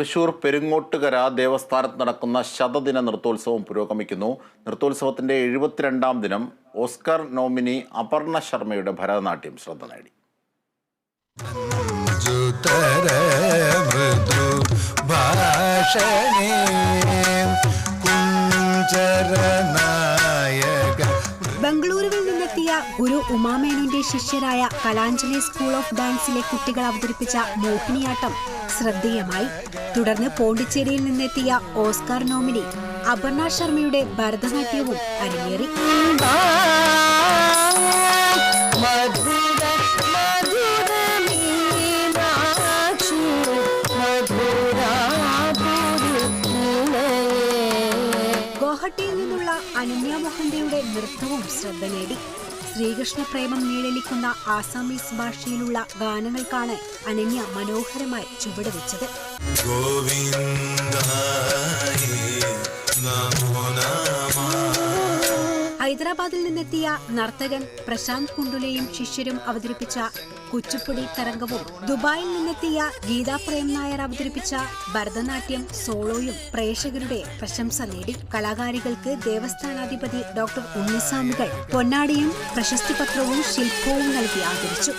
തൃശൂർ പെരുങ്ങോട്ടുകര ദേവസ്ഥാനത്ത് നടക്കുന്ന ശതദിന നൃത്തോത്സവം പുരോഗമിക്കുന്നു. നൃത്തോത്സവത്തിന്റെ എഴുപത്തിരണ്ടാം ദിനം ഓസ്കർ നോമിനി അപർണ ശർമ്മയുടെ ഭരതനാട്യം ശ്രദ്ധ നേടി. ഭാഷണേ കുഞ്ചരനായക ബംഗളൂരുവിൽ നിന്നെത്തിയ ഗുരു ഉമാമേനുവിന്റെ ശിഷ്യരായ കലാഞ്ജലി സ്കൂൾ ഓഫ് ഡാൻസിലെ കുട്ടികൾ അവതരിപ്പിച്ച മോഹിനിയാട്ടം ശ്രദ്ധേയമായി. തുടർന്ന് പോണ്ടിച്ചേരിയിൽ നിന്നെത്തിയ ഓസ്കാർ നോമിനി അപർണ ശർമ്മയുടെ ഭരതനാട്യവും അരങ്ങേറി. ഗോഹട്ടിയിൽ നിന്നുള്ള അനന്യ മോഹന്റെയുടെ നൃത്തവും ശ്രദ്ധ നേടി. ശ്രീകൃഷ്ണ പ്രേമം നീളലിക്കുന്ന ആസാമീസ് ഭാഷയിലുള്ള ഗാനങ്ങൾക്കാണ് അനന്യ മനോഹരമായി ചുവടുവെച്ചത്. ഗോവിന്ദ ഹൈദരാബാദിൽ നിന്നെത്തിയ നർത്തകൻ പ്രശാന്ത് കുണ്ടുലയും ശിഷ്യരും അവതരിപ്പിച്ച കുച്ചുപ്പുടി തരംഗവും ദുബായിൽ നിന്നെത്തിയ ഗീതാ പ്രേം നായർ അവതരിപ്പിച്ച ഭരതനാട്യം സോളോയും പ്രേക്ഷകരുടെ പ്രശംസ നേടി. കലാകാരികൾക്ക് ദേവസ്ഥാനാധിപതി ഡോക്ടർ ഉണ്ണിസ്വാമികൾ പൊന്നാടിയും പ്രശസ്തിപത്രവും ശില്പവും നൽകി ആദരിച്ചു.